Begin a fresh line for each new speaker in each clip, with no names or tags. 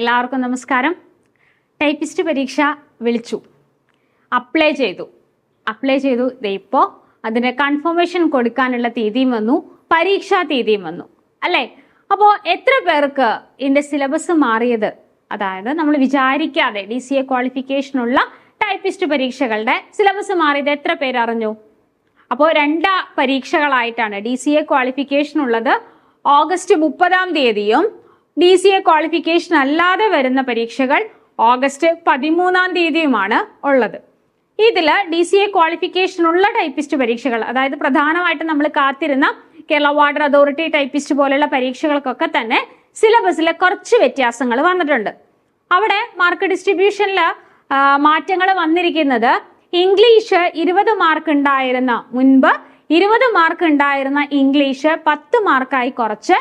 എല്ലാവർക്കും നമസ്കാരം. ടൈപ്പിസ്റ്റ് പരീക്ഷ വിളിച്ചു. അപ്ലൈ ചെയ്തു. അപ്ലൈ ചെയ്തു. ഇപ്പോൾ അതിന് കൺഫർമേഷൻ കൊടുക്കാനുള്ള തീയതിയും വന്നു. പരീക്ഷാ തീയതിയും വന്നു. അല്ലേ? അപ്പോൾ എത്ര പേർക്ക് ഇതിന്റെ സിലബസ് മാറിയത്? അതായത് നമ്മൾ വിചാരിക്കാതെ ഡി സി എ ക്വാളിഫിക്കേഷനുള്ള ടൈപ്പിസ്റ്റ് പരീക്ഷകളുടെ സിലബസ് മാറിയത് എത്ര പേര് അറിഞ്ഞു? അപ്പോൾ രണ്ട് പരീക്ഷകളായിട്ടാണ് ഡി സി എ ക്വാളിഫിക്കേഷൻ ഉള്ളത്. ഓഗസ്റ്റ് മുപ്പതാം തീയതിയും ഡി സി എ ക്വാളിഫിക്കേഷൻ അല്ലാതെ വരുന്ന പരീക്ഷകൾ ഓഗസ്റ്റ് പതിമൂന്നാം തീയതിയുമാണ് ഉള്ളത്. ഇതിൽ ഡി സി എ ക്വാളിഫിക്കേഷൻ ഉള്ള ടൈപ്പിസ്റ്റ് പരീക്ഷകൾ അതായത് പ്രധാനമായിട്ട് നമ്മൾ കാത്തിരുന്ന കേരള വാട്ടർ അതോറിറ്റി ടൈപ്പിസ്റ്റ് പോലെയുള്ള പരീക്ഷകൾക്കൊക്കെ തന്നെ സിലബസിലെ കുറച്ച് വ്യത്യാസങ്ങൾ വന്നിട്ടുണ്ട്. അവിടെ മാർക്ക് ഡിസ്ട്രിബ്യൂഷനിൽ മാറ്റങ്ങൾ വന്നിരിക്കുന്നത് ഇംഗ്ലീഷ് ഇരുപത് മാർക്ക് ഉണ്ടായിരുന്ന മുൻപ് ഇരുപത് മാർക്ക് ഉണ്ടായിരുന്ന ഇംഗ്ലീഷ് പത്ത് മാർക്കായി കുറച്ച്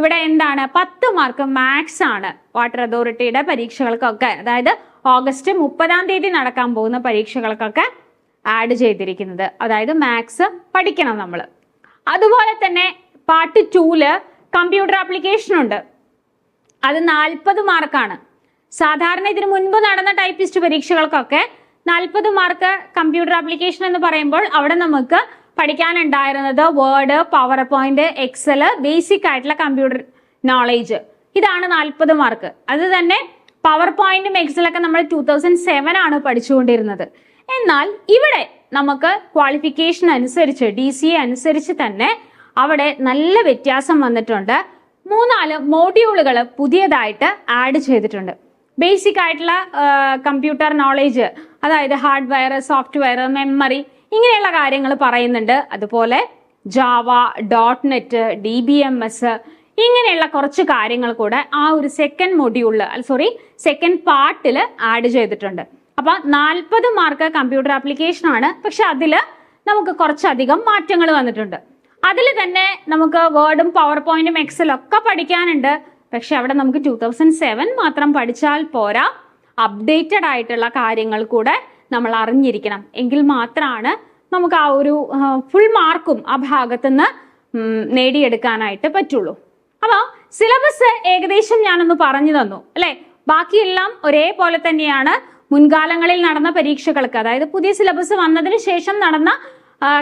ഇവിടെ എന്താണ്? പത്ത് മാർക്ക് മാത്സ് ആണ് വാട്ടർ അതോറിറ്റിയുടെ പരീക്ഷകൾക്കൊക്കെ. അതായത് ഓഗസ്റ്റ് മുപ്പതാം തീയതി നടക്കാൻ പോകുന്ന പരീക്ഷകൾക്കൊക്കെ ആഡ് ചെയ്തിരിക്കുന്നത്. അതായത് മാത്സ് പഠിക്കണം നമ്മൾ അതുപോലെ തന്നെ പാർട്ട് ടൂൽ കമ്പ്യൂട്ടർ ആപ്ലിക്കേഷൻ ഉണ്ട്. അത് നാൽപ്പത് മാർക്കാണ് സാധാരണ ഇതിനു മുൻപ് നടന്ന ടൈപ്പിസ്റ്റ് പരീക്ഷകൾക്കൊക്കെ നാൽപ്പത് മാർക്ക് കമ്പ്യൂട്ടർ ആപ്ലിക്കേഷൻ എന്ന് പറയുമ്പോൾ അവിടെ നമുക്ക് പഠിക്കാനുണ്ടായിരുന്നത് word power point Excel basic ആയിട്ടുള്ള കമ്പ്യൂട്ടർ നോളേജ് ഇതാണ് നാൽപ്പത് മാർക്ക് അത് തന്നെ പവർ പോയിന്റും എക്സലൊക്കെ നമ്മൾ ടൂ തൗസൻഡ് സെവൻ ആണ് പഠിച്ചുകൊണ്ടിരുന്നത്. എന്നാൽ ഇവിടെ നമുക്ക് ക്വാളിഫിക്കേഷൻ അനുസരിച്ച് ഡി സി എ അനുസരിച്ച് തന്നെ അവിടെ നല്ല വ്യത്യാസം വന്നിട്ടുണ്ട്. മൂന്നാൽ മോഡ്യൂളുകൾ പുതിയതായിട്ട് ആഡ് ചെയ്തിട്ടുണ്ട്. ബേസിക് ആയിട്ടുള്ള കമ്പ്യൂട്ടർ നോളേജ് അതായത് ഹാർഡ്വെയർ സോഫ്റ്റ്വെയർ മെമ്മറി ഇങ്ങനെയുള്ള കാര്യങ്ങൾ പറയുന്നുണ്ട്. അതുപോലെ Java dot net D B M S ഇങ്ങനെയുള്ള കുറച്ച് കാര്യങ്ങൾ കൂടെ ആ ഒരു സെക്കൻഡ് മൊഡ്യൂളിൽ സോറി സെക്കൻഡ് പാർട്ടിൽ ആഡ് ചെയ്തിട്ടുണ്ട്. അപ്പൊ നാൽപ്പത് മാർക്ക് കമ്പ്യൂട്ടർ ആപ്ലിക്കേഷൻ ആണ്. പക്ഷെ അതിൽ നമുക്ക് കുറച്ചധികം മാറ്റങ്ങൾ വന്നിട്ടുണ്ട്. അതിൽ തന്നെ നമുക്ക് വേർഡും പവർ പോയിന്റും എക്സലും ഒക്കെ പഠിക്കാനുണ്ട്. പക്ഷെ അവിടെ നമുക്ക് ടൂ തൗസൻഡ് സെവൻ മാത്രം പഠിച്ചാൽ പോരാ. അപ്ഡേറ്റഡ് ആയിട്ടുള്ള കാര്യങ്ങൾ കൂടെ നമ്മൾ അറിഞ്ഞിരിക്കണം എങ്കിൽ മാത്രമാണ് നമുക്ക് ആ ഒരു ഫുൾ മാർക്കും ആ ഭാഗത്തുനിന്ന് നിന്ന് നേടിയെടുക്കാനായിട്ട് പറ്റുള്ളൂ. അപ്പോൾ സിലബസ് ഏകദേശം ഞാനൊന്ന് പറഞ്ഞു തന്നു അല്ലേ? ബാക്കിയെല്ലാം ഒരേപോലെ തന്നെയാണ്. മുൻകാലങ്ങളിൽ നടന്ന പരീക്ഷകൾക്ക് അതായത് പുതിയ സിലബസ് വന്നതിന് ശേഷം നടന്ന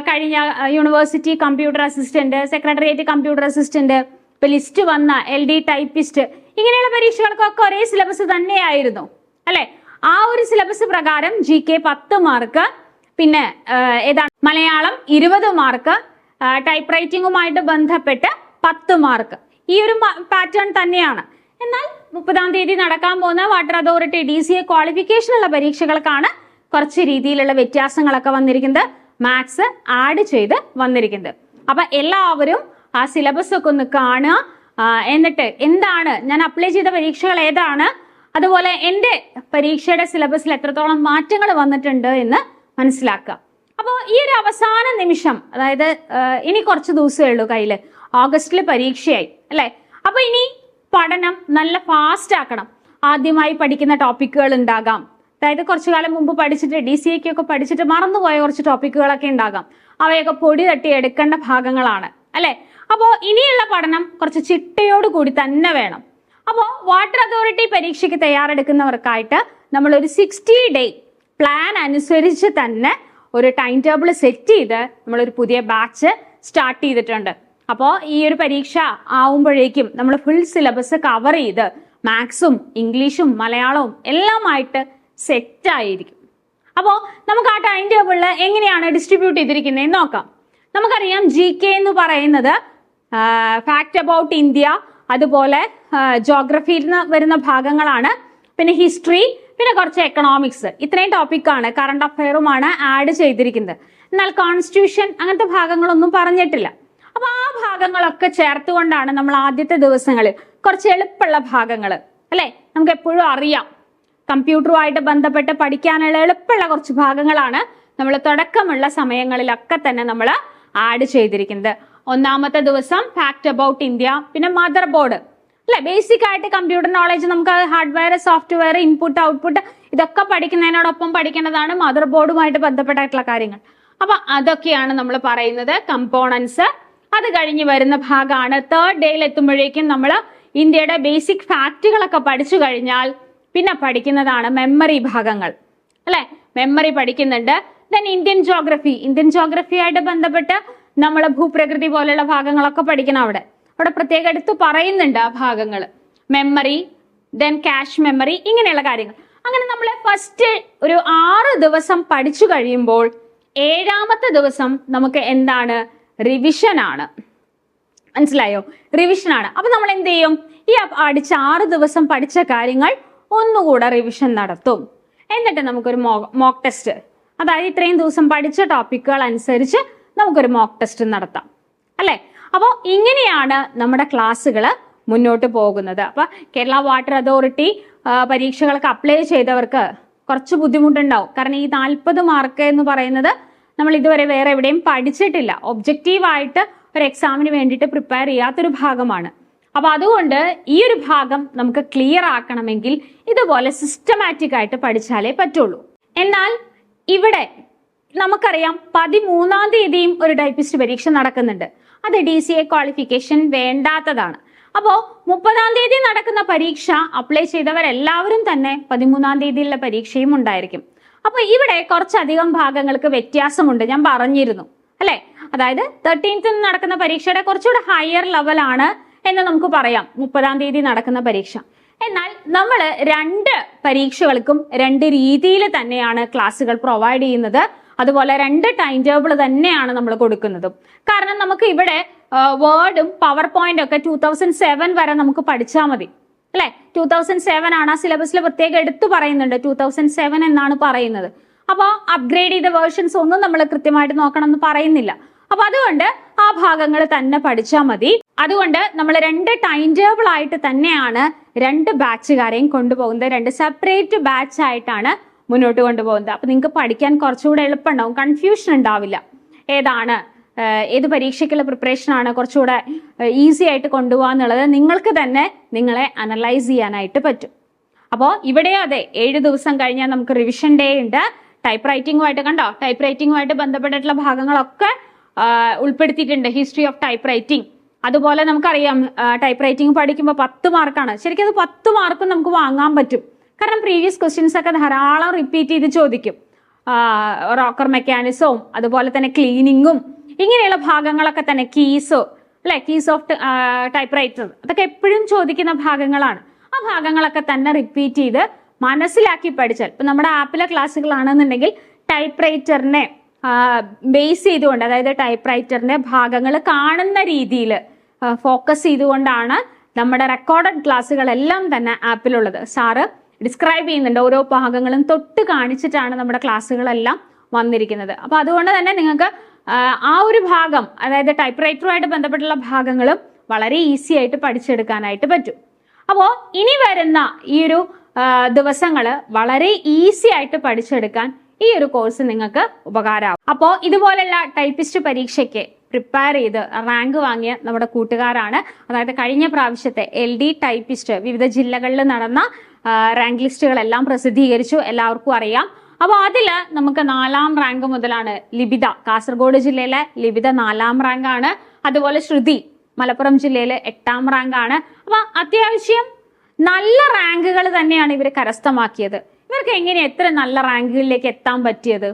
കഴിഞ്ഞ university computer assistant secretariat computer assistant ഇപ്പൊ ലിസ്റ്റ് വന്ന എൽ ഡി ടൈപ്പിസ്റ്റ് ഇങ്ങനെയുള്ള പരീക്ഷകൾക്കൊക്കെ ഒരേ സിലബസ് തന്നെയായിരുന്നു അല്ലെ? ആ ഒരു സിലബസ് പ്രകാരം ജി കെ പത്ത് മാർക്ക് പിന്നെ ഏതാണ്? മലയാളം ഇരുപത് മാർക്ക് ടൈപ്പ് റൈറ്റിംഗുമായിട്ട് ബന്ധപ്പെട്ട് പത്ത് മാർക്ക് ഈ ഒരു പാറ്റേൺ തന്നെയാണ്. എന്നാൽ മുപ്പതാം തീയതി നടക്കാൻ പോകുന്ന water authority D C A qualification ഉള്ള പരീക്ഷകൾക്കാണ് കുറച്ച് രീതിയിലുള്ള വ്യത്യാസങ്ങളൊക്കെ വന്നിരിക്കുന്നത്. മാത്സ് ആഡ് ചെയ്ത് വന്നിരിക്കുന്നത്. അപ്പൊ എല്ലാവരും ആ സിലബസ് ഒക്കെ ഒന്ന് കാണുക. എന്നിട്ട് എന്താണ്? ഞാൻ അപ്ലൈ ചെയ്ത പരീക്ഷകൾ ഏതാണ്? അതുപോലെ എന്റെ പരീക്ഷയുടെ സിലബസിൽ എത്രത്തോളം മാറ്റങ്ങൾ വന്നിട്ടുണ്ട് എന്ന് മനസ്സിലാക്കുക. അപ്പോൾ ഈ ഒരു അവസാന നിമിഷം അതായത് ഇനി കുറച്ച് ദിവസമേ ഉള്ളൂ കയ്യിൽ ഓഗസ്റ്റിൽ പരീക്ഷയായി അല്ലേ? അപ്പോൾ ഇനി പഠനം നല്ല ഫാസ്റ്റ് ആക്കണം. ആദ്യമായി പഠിക്കുന്ന ടോപ്പിക്കുകൾ ഉണ്ടാകാം. അതായത് കുറച്ചു കാലം മുമ്പ് പഠിച്ചിട്ട് ഡി സി ഒക്കെ പഠിച്ചിട്ട് മറന്നുപോയ കുറച്ച് ടോപ്പിക്കുകളൊക്കെ ഉണ്ടാകാം. അവയൊക്കെ പൊടി തട്ടി എടുക്കേണ്ട ഭാഗങ്ങളാണ് അല്ലേ? അപ്പോൾ ഇനിയുള്ള പഠനം കുറച്ച് ചിട്ടയോട് കൂടി തന്നെ വേണം. അപ്പോൾ വാട്ടർ അതോറിറ്റി പരീക്ഷയ്ക്ക് തയ്യാറെടുക്കുന്നവർക്കായിട്ട് നമ്മൾ ഒരു സിക്സ്റ്റി ഡേ പ്ലാൻ അനുസരിച്ച് തന്നെ ഒരു ടൈം ടേബിൾ സെറ്റ് ചെയ്ത് നമ്മളൊരു പുതിയ ബാച്ച് സ്റ്റാർട്ട് ചെയ്തിട്ടുണ്ട്. അപ്പോൾ ഈ ഒരു പരീക്ഷ ആവുമ്പോഴേക്കും നമ്മൾ ഫുൾ സിലബസ് കവർ ചെയ്ത് മാത്സും ഇംഗ്ലീഷും മലയാളവും എല്ലാമായിട്ട് സെറ്റ് ആയിരിക്കും. അപ്പോൾ നമുക്ക് ആ ടൈം ടേബിളിൽ എങ്ങനെയാണ് ഡിസ്ട്രിബ്യൂട്ട് ചെയ്തിരിക്കുന്നത് നോക്കാം. നമുക്കറിയാം ജി കെ എന്ന് പറയുന്നത് ഫാക്ട് അബൌട്ട് ഇന്ത്യ അതുപോലെ ജോഗ്രഫിയിൽ നിന്ന് വരുന്ന ഭാഗങ്ങളാണ്. പിന്നെ ഹിസ്റ്ററി പിന്നെ കുറച്ച് എക്കണോമിക്സ് ഇത്രയും ടോപ്പിക്കാണ് കറണ്ട് അഫയറുമാണ് ആഡ് ചെയ്തിരിക്കുന്നത്. എന്നാൽ കോൺസ്റ്റിറ്റ്യൂഷൻ അങ്ങനത്തെ ഭാഗങ്ങളൊന്നും പറഞ്ഞിട്ടില്ല. അപ്പൊ ആ ഭാഗങ്ങളൊക്കെ ചേർത്തുകൊണ്ടാണ് നമ്മൾ ആദ്യത്തെ ദിവസങ്ങളിൽ കുറച്ച് എളുപ്പമുള്ള ഭാഗങ്ങൾ അല്ലെ? നമുക്ക് എപ്പോഴും അറിയാം. കമ്പ്യൂട്ടറുമായിട്ട് ബന്ധപ്പെട്ട് പഠിക്കാനുള്ള എളുപ്പമുള്ള കുറച്ച് ഭാഗങ്ങളാണ് നമ്മൾ തുടക്കമുള്ള സമയങ്ങളിലൊക്കെ തന്നെ നമ്മൾ ആഡ് ചെയ്തിരിക്കുന്നത്. ഒന്നാമത്തെ ദിവസം ഫാക്ട് അബൌട്ട് ഇന്ത്യ പിന്നെ മദർ ബോർഡ് അല്ലെ? ബേസിക് ആയിട്ട് കമ്പ്യൂട്ടർ നോളജ് നമുക്ക് ഹാർഡ്വെയർ സോഫ്റ്റ്വെയർ ഇൻപുട്ട് ഔട്ട്പുട്ട് ഇതൊക്കെ പഠിക്കുന്നതിനോടൊപ്പം പഠിക്കേണ്ടതാണ് മദർ ബോർഡുമായിട്ട് ബന്ധപ്പെട്ടായിട്ടുള്ള കാര്യങ്ങൾ. അപ്പൊ അതൊക്കെയാണ് നമ്മൾ പറയുന്നത് കമ്പോണൻസ് അത് കഴിഞ്ഞ് വരുന്ന ഭാഗമാണ്. തേർഡ് ഡേയിൽ എത്തുമ്പോഴേക്കും നമ്മൾ ഇന്ത്യയുടെ ബേസിക് ഫാക്റ്റുകളൊക്കെ പഠിച്ചു കഴിഞ്ഞാൽ പിന്നെ പഠിക്കുന്നതാണ് മെമ്മറി ഭാഗങ്ങൾ. അല്ലെ? മെമ്മറി പഠിക്കുന്നുണ്ട്. ദെൻ ഇന്ത്യൻ ജോഗ്രഫി ഇന്ത്യൻ ജോഗ്രഫിയായിട്ട് ബന്ധപ്പെട്ട് നമ്മൾ ഭൂപ്രകൃതി പോലെയുള്ള ഭാഗങ്ങളൊക്കെ പഠിക്കണം അവിടെ. അവിടെ പ്രത്യേകം എടുത്ത് പറയുന്നുണ്ട് ആ ഭാഗങ്ങൾ മെമ്മറി ദെൻ ക്യാഷ് മെമ്മറി ഇങ്ങനെയുള്ള കാര്യങ്ങൾ. അങ്ങനെ നമ്മൾ ഫസ്റ്റ് ഒരു ആറ് ദിവസം പഠിച്ചു കഴിയുമ്പോൾ ഏഴാമത്തെ ദിവസം നമുക്ക് എന്താണ്? റിവിഷൻ ആണ്. മനസ്സിലായോ? റിവിഷൻ ആണ്. അപ്പൊ നമ്മൾ എന്ത് ചെയ്യും? ഈ അടിച്ച ആറ് ദിവസം പഠിച്ച കാര്യങ്ങൾ ഒന്നുകൂടെ റിവിഷൻ നടത്തും. എന്നിട്ട് നമുക്കൊരു മോക്ക് ടെസ്റ്റ് അതായത് ഇത്രയും ദിവസം പഠിച്ച ടോപ്പിക്കുകൾ അനുസരിച്ച് നമുക്കൊരു മോക്ക് ടെസ്റ്റ് നടത്താം. അല്ലെ? അപ്പോൾ ഇങ്ങനെയാണ് നമ്മുടെ ക്ലാസ്സുകൾ മുന്നോട്ട് പോകുന്നത്. അപ്പൊ കേരള വാട്ടർ അതോറിറ്റി പരീക്ഷകൾക്ക് അപ്ലൈ ചെയ്തവർക്ക് കുറച്ച് ബുദ്ധിമുട്ടുണ്ടാവും. കാരണം ഈ നാൽപ്പത് മാർക്ക് എന്ന് പറയുന്നത് നമ്മൾ ഇതുവരെ വേറെ എവിടെയും പഠിച്ചിട്ടില്ല. ഒബ്ജക്റ്റീവായിട്ട് ഒരു എക്സാമിന് വേണ്ടിയിട്ട് പ്രിപ്പയർ ചെയ്യാത്തൊരു ഭാഗമാണ്. അപ്പൊ അതുകൊണ്ട് ഈ ഒരു ഭാഗം നമുക്ക് ക്ലിയർ ആക്കണമെങ്കിൽ ഇതുപോലെ സിസ്റ്റമാറ്റിക് ആയിട്ട് പഠിച്ചാലേ പറ്റുള്ളൂ. എന്നാൽ ഇവിടെ നമുക്കറിയാം പതിമൂന്നാം തീയതിയും ഒരു ടൈപ്പിസ്റ്റ് പരീക്ഷ നടക്കുന്നുണ്ട്. അത് ഡി സി എ ക്വാളിഫിക്കേഷൻ വേണ്ടാത്തതാണ്. അപ്പോ മുപ്പതാം തീയതി നടക്കുന്ന പരീക്ഷ അപ്ലൈ ചെയ്തവരെല്ലാവരും തന്നെ പതിമൂന്നാം തീയതിയിലുള്ള പരീക്ഷയും ഉണ്ടായിരിക്കും. അപ്പൊ ഇവിടെ കുറച്ചധികം ഭാഗങ്ങൾക്ക് വ്യത്യാസമുണ്ട്. ഞാൻ പറഞ്ഞിരുന്നു അല്ലെ? അതായത് തേർട്ടീൻത്ത് നടക്കുന്ന പരീക്ഷയുടെ കുറച്ചുകൂടെ ഹയർ ലെവലാണ് എന്ന് നമുക്ക് പറയാം. മുപ്പതാം തീയതി നടക്കുന്ന പരീക്ഷ. എന്നാൽ നമ്മൾ രണ്ട് പരീക്ഷകൾക്കും രണ്ട് രീതിയിൽ തന്നെയാണ് ക്ലാസ്സുകൾ പ്രൊവൈഡ് ചെയ്യുന്നത്. അതുപോലെ രണ്ട് ടൈം ടേബിൾ തന്നെയാണ് നമ്മൾ കൊടുക്കുന്നതും. കാരണം നമുക്ക് ഇവിടെ വേർഡും പവർ പോയിന്റ് ഒക്കെ ടൂ തൗസൻഡ് സെവൻ വരെ നമുക്ക് പഠിച്ചാൽ മതി. അല്ലെ? ടൂ തൗസൻഡ് സെവൻ ആണ് ആ സിലബസിൽ പ്രത്യേകം എടുത്തു പറയുന്നുണ്ട്. ടൂ തൗസൻഡ് സെവൻ എന്നാണ് പറയുന്നത്. അപ്പോൾ അപ്ഗ്രേഡ് ചെയ്ത വേർഷൻസ് ഒന്നും നമ്മൾ കൃത്യമായിട്ട് നോക്കണം എന്ന് പറയുന്നില്ല. അപ്പൊ അതുകൊണ്ട് ആ ഭാഗങ്ങൾ തന്നെ പഠിച്ചാൽ മതി. അതുകൊണ്ട് നമ്മൾ രണ്ട് ടൈം ടേബിൾ ആയിട്ട് തന്നെയാണ് രണ്ട് ബാച്ചുകാരെയും കൊണ്ടുപോകുന്നത്. രണ്ട് സെപ്പറേറ്റ് ബാച്ച് ആയിട്ടാണ് മുന്നോട്ട് കൊണ്ടുപോകുന്നത്. അപ്പൊ നിങ്ങൾക്ക് പഠിക്കാൻ കുറച്ചുകൂടെ എളുപ്പമുണ്ടാവും. കൺഫ്യൂഷൻ ഉണ്ടാവില്ല. ഏതാണ് ഏത് പരീക്ഷയ്ക്കുള്ള പ്രിപ്പറേഷൻ ആണ് കുറച്ചുകൂടെ ഈസി ആയിട്ട് കൊണ്ടുപോകുക എന്നുള്ളത് നിങ്ങൾക്ക് തന്നെ നിങ്ങളെ അനലൈസ് ചെയ്യാനായിട്ട് പറ്റും. അപ്പോൾ ഇവിടെ അതെ ഏഴ് ദിവസം കഴിഞ്ഞാൽ നമുക്ക് റിവിഷൻ ഡേ ഉണ്ട്. ടൈപ്പ് റൈറ്റിംഗുമായിട്ട് കണ്ടോ? ടൈപ്പ് റൈറ്റിംഗുമായിട്ട് ബന്ധപ്പെട്ടിട്ടുള്ള ഭാഗങ്ങളൊക്കെ ഉൾപ്പെടുത്തിയിട്ടുണ്ട്. ഹിസ്റ്ററി ഓഫ് ടൈപ്പ് റൈറ്റിംഗ് അതുപോലെ നമുക്കറിയാം ടൈപ്പ് റൈറ്റിംഗ് പഠിക്കുമ്പോൾ പത്ത് മാർക്കാണ് ശരിക്കും അത് പത്ത് മാർക്കും നമുക്ക് വാങ്ങാൻ പറ്റും. കാരണം പ്രീവിയസ് ക്വസ്റ്റ്യൻസ് ഒക്കെ ധാരാളം റിപ്പീറ്റ് ചെയ്ത് ചോദിക്കും. റോക്കർ മെക്കാനിസവും അതുപോലെ തന്നെ ക്ലീനിങ്ങും ഇങ്ങനെയുള്ള ഭാഗങ്ങളൊക്കെ തന്നെ കീസോ അല്ലെ? കീസ് ഓഫ് ടൈപ്പ് റൈറ്റർ അതൊക്കെ എപ്പോഴും ചോദിക്കുന്ന ഭാഗങ്ങളാണ്. ആ ഭാഗങ്ങളൊക്കെ തന്നെ റിപ്പീറ്റ് ചെയ്ത് മനസ്സിലാക്കി പഠിച്ചാൽ ഇപ്പൊ നമ്മുടെ ആപ്പിലെ ക്ലാസ്സുകളാണെന്നുണ്ടെങ്കിൽ ടൈപ്പ് റൈറ്ററിനെ ബേസ് ചെയ്തുകൊണ്ട് അതായത് ടൈപ്പ് റൈറ്ററിന്റെ ഭാഗങ്ങൾ കാണുന്ന രീതിയിൽ ഫോക്കസ് ചെയ്തുകൊണ്ടാണ് നമ്മുടെ റെക്കോർഡഡ് ക്ലാസ്സുകളെല്ലാം തന്നെ ആപ്പിലുള്ളത് സാറ് ഡിസ്ക്രൈബ് ചെയ്യുന്നുണ്ട്. ഓരോ ഭാഗങ്ങളും തൊട്ട് കാണിച്ചിട്ടാണ് നമ്മുടെ ക്ലാസ്സുകളെല്ലാം വന്നിരിക്കുന്നത്. അപ്പൊ അതുകൊണ്ട് തന്നെ നിങ്ങൾക്ക് ആ, ഒരു ഭാഗം അതായത് ടൈപ്പ് റൈറ്ററുമായിട്ട് ബന്ധപ്പെട്ടുള്ള ഭാഗങ്ങളും വളരെ ഈസി ആയിട്ട് പഠിച്ചെടുക്കാനായിട്ട് പറ്റും. അപ്പോൾ ഇനി വരുന്ന ഈ ഒരു ദിവസങ്ങൾ വളരെ ഈസി ആയിട്ട് പഠിച്ചെടുക്കാൻ ഈ ഒരു കോഴ്സ് നിങ്ങൾക്ക് ഉപകാരമാകും അപ്പോൾ ഇതുപോലെയുള്ള ടൈപ്പിസ്റ്റ് പരീക്ഷയ്ക്ക് പ്രിപ്പയർ ചെയ്ത് റാങ്ക് വാങ്ങിയ നമ്മുടെ കൂട്ടുകാരാണ്. അതായത് കഴിഞ്ഞ പ്രാവശ്യത്തെ എൽ ഡി ടൈപ്പിസ്റ്റ് വിവിധ ജില്ലകളിൽ നടന്ന റാങ്ക് ലിസ്റ്റുകളെല്ലാം പ്രസിദ്ധീകരിച്ചു. എല്ലാവർക്കും അറിയാം. അപ്പോൾ അതിൽ നമുക്ക് നാലാം റാങ്ക് മുതലാണ് ലിബിത കാസർഗോഡ് ജില്ലയിലെ ലിബിത നാലാം റാങ്കാണ് അതുപോലെ ശ്രുതി മലപ്പുറം ജില്ലയിലെ എട്ടാം റാങ്കാണ് ആണ്. അപ്പൊ അത്യാവശ്യം നല്ല റാങ്കുകൾ തന്നെയാണ് ഇവർ കരസ്ഥമാക്കിയത്. ഇവർക്ക് എങ്ങനെ എത്ര നല്ല റാങ്കുകളിലേക്ക് എത്താൻ പറ്റിയത്?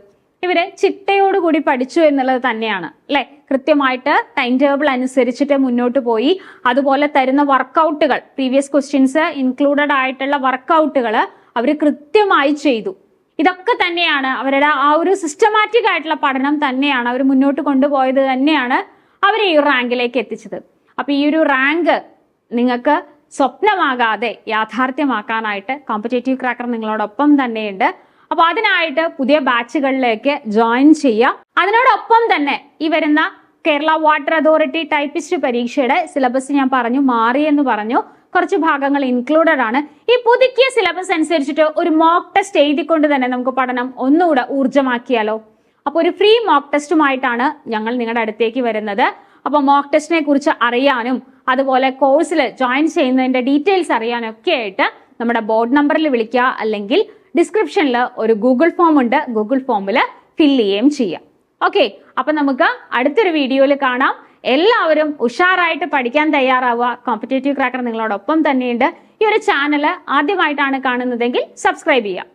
ഇവർ ചിട്ടയോടുകൂടി പഠിച്ചു എന്നുള്ളത് തന്നെയാണ് അല്ലെ? കൃത്യമായിട്ട് ടൈം ടേബിൾ അനുസരിച്ചിട്ട് മുന്നോട്ട് പോയി. അതുപോലെ തരുന്ന വർക്കൗട്ടുകൾ പ്രീവിയസ് ക്വസ്റ്റ്യൻസ് ഇൻക്ലൂഡഡ് ആയിട്ടുള്ള വർക്കൗട്ടുകൾ അവർ കൃത്യമായി ചെയ്തു. ഇതൊക്കെ തന്നെയാണ് അവരുടെ ആ ഒരു സിസ്റ്റമാറ്റിക് ആയിട്ടുള്ള പഠനം തന്നെയാണ് അവർ മുന്നോട്ട് കൊണ്ടുപോയത് തന്നെയാണ് അവരെ ഈ റാങ്കിലേക്ക് എത്തിച്ചത്. അപ്പൊ ഈ ഒരു റാങ്ക് നിങ്ങൾക്ക് സ്വപ്നമാകാതെ യാഥാർത്ഥ്യമാക്കാനായിട്ട് കോമ്പറ്റേറ്റീവ് ക്രാക്കർ നിങ്ങളോടൊപ്പം തന്നെയുണ്ട്. അപ്പൊ അതിനായിട്ട് പുതിയ ബാച്ചുകളിലേക്ക് ജോയിൻ ചെയ്യാം അതിനോടൊപ്പം തന്നെ ഈ വരുന്ന കേരള വാട്ടർ അതോറിറ്റി ടൈപ്പിസ്റ്റ് പരീക്ഷയുടെ സിലബസ് ഞാൻ പറഞ്ഞു മാറി എന്ന് പറഞ്ഞു. കുറച്ച് ഭാഗങ്ങൾ ഇൻക്ലൂഡഡ് ആണ്. ഈ പുതുക്കിയ സിലബസ് അനുസരിച്ചിട്ട് ഒരു മോക്ക് ടെസ്റ്റ് എഴുതിക്കൊണ്ട് തന്നെ നമുക്ക് പഠനം ഒന്നുകൂടെ ഊർജമാക്കിയാലോ? അപ്പൊ ഒരു ഫ്രീ മോക്ക് ടെസ്റ്റുമായിട്ടാണ് ഞങ്ങൾ നിങ്ങളുടെ അടുത്തേക്ക് വരുന്നത്. അപ്പൊ മോക്ക് ടെസ്റ്റിനെ കുറിച്ച് അറിയാനും അതുപോലെ കോഴ്സിൽ ജോയിൻ ചെയ്യുന്നതിന്റെ ഡീറ്റെയിൽസ് അറിയാനൊക്കെ ആയിട്ട് നമ്മുടെ ബോർഡ് നമ്പറിൽ വിളിക്കുക. അല്ലെങ്കിൽ ഡിസ്ക്രിപ്ഷനിൽ ഒരു ഗൂഗിൾ ഫോം ഉണ്ട്. ഗൂഗിൾ ഫോമിൽ ഫില്ല് ചെയ്യുകയും ചെയ്യാം. ഓക്കെ അപ്പൊ നമുക്ക് അടുത്തൊരു വീഡിയോയിൽ കാണാം. എല്ലാവരും ഉഷാറായിട്ട് പഠിക്കാൻ തയ്യാറാവുക. കോമ്പറ്റേറ്റീവ് ക്രാക്കർ നിങ്ങളോടൊപ്പം തന്നെയുണ്ട്. ഈ ഒരു ചാനൽ ആദ്യമായിട്ടാണ് കാണുന്നതെങ്കിൽ സബ്സ്ക്രൈബ് ചെയ്യാം